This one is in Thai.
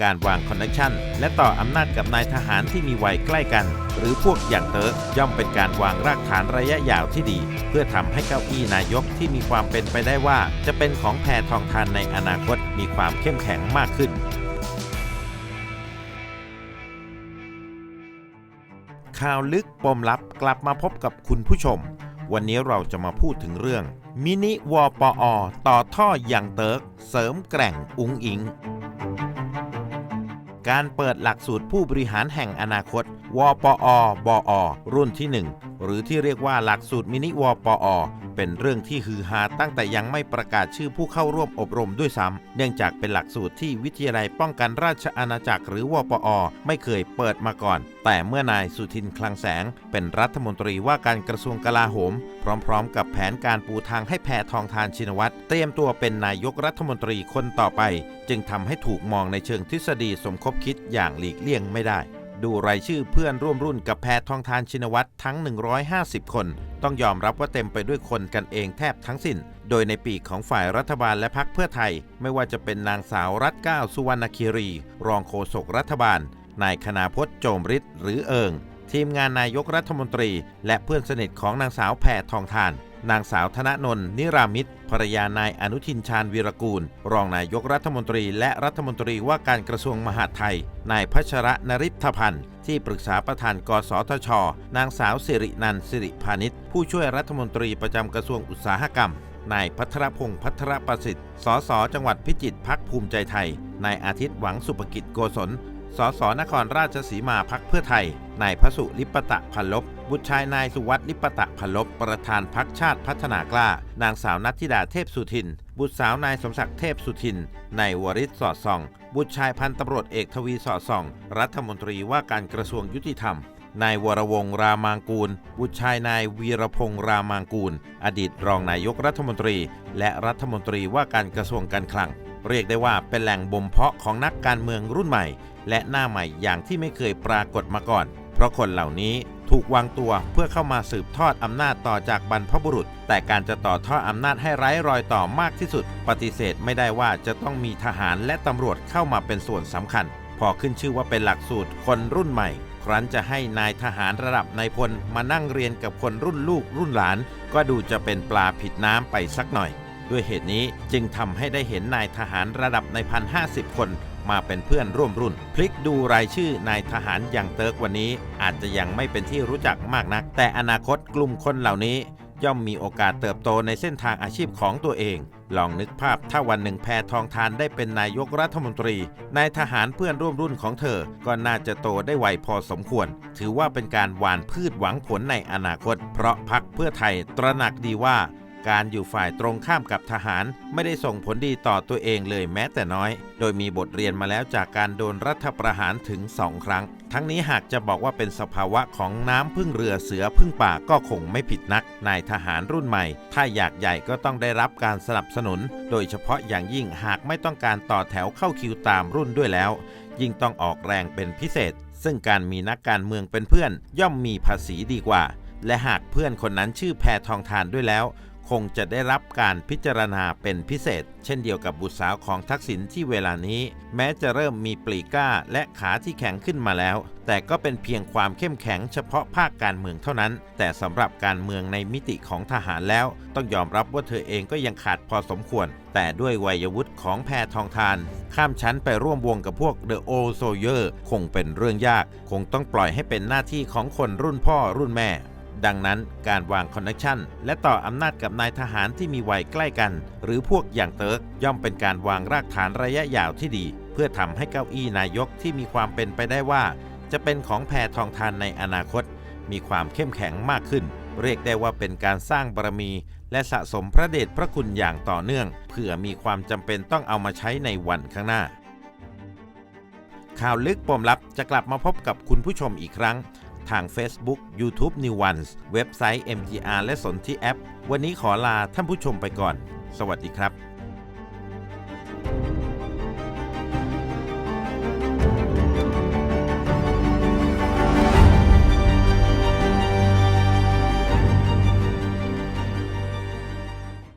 การวางคอนเนคชันและต่ออำนาจกับนายทหารที่มีวัยใกล้กัน หรือพวกอย่างเติร์กย่อมเป็นการวางรากฐานระยะยาวที่ดี เพื่อทำให้เก้าอี้นายกที่มีความเป็นไปได้ว่า จะเป็นของแพทองทานในอนาคตมีความเข้มแข็งมากขึ้น ข่าวลึกปมลับกลับมาพบกับคุณผู้ชม วันนี้เราจะมาพูดถึงเรื่อง มินิวปอ ต่อท่ออย่างเติร์กเสริมแกร่งอุงอิง การเปิดหลักสูตรผู้บริหารแห่งอนาคต วปอ บอ รุ่นที่ 1 หรือที่เรียกว่าหลักสูตรมินิวปอเป็นเรื่องที่ฮือฮาตั้งแต่ยังไม่ประกาศชื่อผู้เข้าร่วมอบรมด้วยซ้ำเนื่องจากเป็นหลักสูตรที่วิทยาลัยป้องกันราชอาณาจักรหรือวปอ ไม่เคยเปิดมาก่อน แต่เมื่อนายสุทินคลังแสง เป็นรัฐมนตรีว่าการกระทรวงกลาโหม พร้อมๆ กับแผนการปูทางให้แพทองทานชินวัตรเตรียมตัวเป็นนายกรัฐมนตรีคนต่อไป จึงทำให้ถูกมองในเชิงทฤษฎีสมคบคิดอย่างหลีกเลี่ยงไม่ได้ ดูรายชื่อเพื่อนร่วมรุ่นกับแพทองทานชินวัตรทั้ง 150 คน ต้องยอมรับว่าเต็มไปด้วยคนกันเองแทบทั้งสิ้น โดยในปีของฝ่ายรัฐบาลและพักเพื่อไทย ไม่ว่าจะเป็นนางสาวรัตเก้าสุวรรณคีรี รองโฆษกรัฐบาล นายคณาพจน์โจมฤทธิ์หรือเอิงทีมงานนายกรัฐมนตรี และเพื่อนสนิทของนางสาวแพทองทาน นางสาวธนนนท์นิรามิตรภรรยานายอนุทินชาญวีรกูล รองนายกรัฐมนตรีและรัฐมนตรีว่าการกระทรวงมหาดไทย นายพัชระนริธพันธ์ที่ปรึกษาประธานกสทช นางสาวสิรินันสิริพานิชผู้ช่วยรัฐมนตรีประจำกระทรวงอุตสาหกรรมนายพัทรพงศ์พัทรประสิทธิ์ สส จังหวัดพิจิตรพักภูมิใจไทย นายอาทิตย์หวังสุภกิจโกศล สส นครราชสีมาพักเพื่อไทย นายพระสุลิปตะพันลบบุตรชายนายสุวัตลิปตะพันลบประธานพักชาติพัฒนากล้า นางสาวนัทธิดาเทพสุทิน บุตรสาวนายสมศักดิ์เทพสุทินนายวริศสอดส่อง บุตรชายพันตำรวจเอกทวีสอดส่อง รัฐมนตรีว่าการกระทรวงยุติธรรมนายวรวงศ์รามางกูล บุตรชายนายวีรพงศ์รามางกูล อดีตรองนายกรัฐมนตรี และรัฐมนตรีว่าการกระทรวงการคลัง เรียกได้ว่าเป็นแหล่งบ่มเพาะของนักการเมืองรุ่นใหม่ และหน้าใหม่อย่างที่ไม่เคยปรากฏมาก่อน ราะคนเหล่านี้ถูกวางตัวเพื่อเข้ามาสืบทอดอำนาจต่อจากบรรพบุรุษ แต่การจะต่อทอดอำนาจให้ไร้รอยต่อมากที่สุด ปฏิเสธไม่ได้ว่าจะต้องมีทหารและตำรวจเข้ามาเป็นส่วนสำคัญ พอขึ้นชื่อว่าเป็นหลักสูตรคนรุ่นใหม่ ครั้นจะให้นายทหารระดับนายพลมานั่งเรียนกับคนรุ่นลูกรุ่นหลาน ก็ดูจะเป็นปลาผิดน้ำไปสักหน่อย ด้วยเหตุนี้จึงทำให้ได้เห็นนายทหารระดับในพันห้าสิบคน มาเป็นเพื่อนร่วมรุ่น พลิกดูรายชื่อนายทหารอย่างเติร์กวันนี้ อาจจะยังไม่เป็นที่รู้จักมากนัก แต่อนาคตกลุ่มคนเหล่านี้ ย่อมมีโอกาสเติบโตในเส้นทางอาชีพของตัวเอง ลองนึกภาพถ้าวันหนึ่งแพทองทานได้เป็นนายกรัฐมนตรี นายทหารเพื่อนร่วมรุ่นของเธอ ก็น่าจะโตได้ไวพอสมควร ถือว่าเป็นการหว่านพืชหวังผลในอนาคต เพราะพักเพื่อไทยตระหนักดีว่า การอยู่ฝ่ายตรงข้ามกับทหารไม่ได้ส่งผลดีต่อตัวเองเลยแม้แต่น้อย โดยมีบทเรียนมาแล้วจากการโดนรัฐประหารถึง2ครั้ง ทั้งนี้หากจะบอกว่าเป็นสภาวะของน้ำพึ่งเรือเสือพึ่งป่าก็คงไม่ผิดนัก นายทหารรุ่นใหม่ ถ้าอยากใหญ่ก็ต้องได้รับการสนับสนุน โดยเฉพาะอย่างยิ่งหากไม่ต้องการต่อแถวเข้าคิวตามรุ่นด้วยแล้ว ยิ่งต้องออกแรงเป็นพิเศษ ซึ่งการมีนักการเมืองเป็นเพื่อน ย่อมมีภาษีดีกว่า และหากเพื่อนคนนั้นชื่อแพทองทานด้วยแล้ว คงจะได้รับการพิจารณาเป็นพิเศษ เช่นเดียวกับบุตรสาวของทักษิณที่เวลานี้ แม้จะเริ่มมีปลีก้าและขาที่แข็งขึ้นมาแล้ว แต่ก็เป็นเพียงความเข้มแข็งเฉพาะภาคการเมืองเท่านั้น แต่สำหรับการเมืองในมิติของทหารแล้ว ต้องยอมรับว่าเธอเองก็ยังขาดพอสมควร แต่ด้วยวัยวุฒิของแพทองทาน ข้ามชั้นไปร่วมวงกับพวกเดอะโอโซเยอร์คงเป็นเรื่องยาก คงต้องปล่อยให้เป็นหน้าที่ของคนรุ่นพ่อรุ่นแม่ ดังนั้นการวางคอนเนคชันและต่ออำนาจกับนายทหารที่มีวัยใกล้กัน หรือพวกอย่างเติร์กย่อมเป็นการวางรากฐานระยะยาวที่ดี เพื่อทำให้เก้าอี้นายกที่มีความเป็นไปได้ว่า จะเป็นของแพทองทานในอนาคต มีความเข้มแข็งมากขึ้น เรียกได้ว่าเป็นการสร้างบารมี และสะสมพระเดชพระคุณอย่างต่อเนื่องเพื่อมีความจำเป็นต้องเอามาใช้ในวันข้างหน้าข่าวลึกปมลับจะกลับมาพบกับคุณผู้ชมอีกครั้ง ทาง Facebook YouTube New Ones เว็บไซต์ MTR และสนที่แอป วันนี้ขอลาท่านผู้ชมไปก่อน สวัสดีครับ